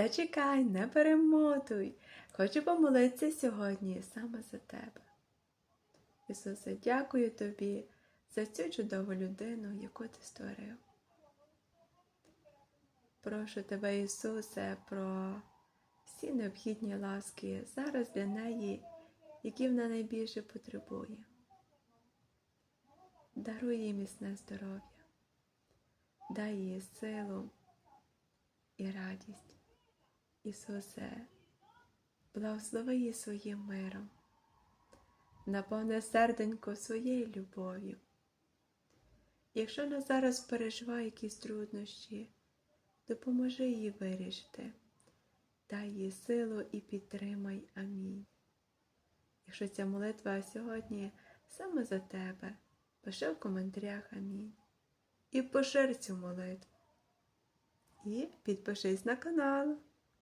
Зачекай, не перемотуй. Хочу помолитися сьогодні саме за тебе. Ісусе, дякую тобі за цю чудову людину, яку ти створив. Прошу тебе, Ісусе, про всі необхідні ласки зараз для неї, які вона найбільше потребує. Даруй їй міцне здоров'я, дай їй силу і радість. Ісусе, благослови її своїм миром, наповни серденько своєю любов'ю. Якщо вона зараз переживає якісь труднощі, допоможи їй вирішити, дай їй силу і підтримай. Амінь. Якщо ця молитва сьогодні саме за тебе, пиши в коментарях Амінь. І пошир цю молитву. І підпишись на канал.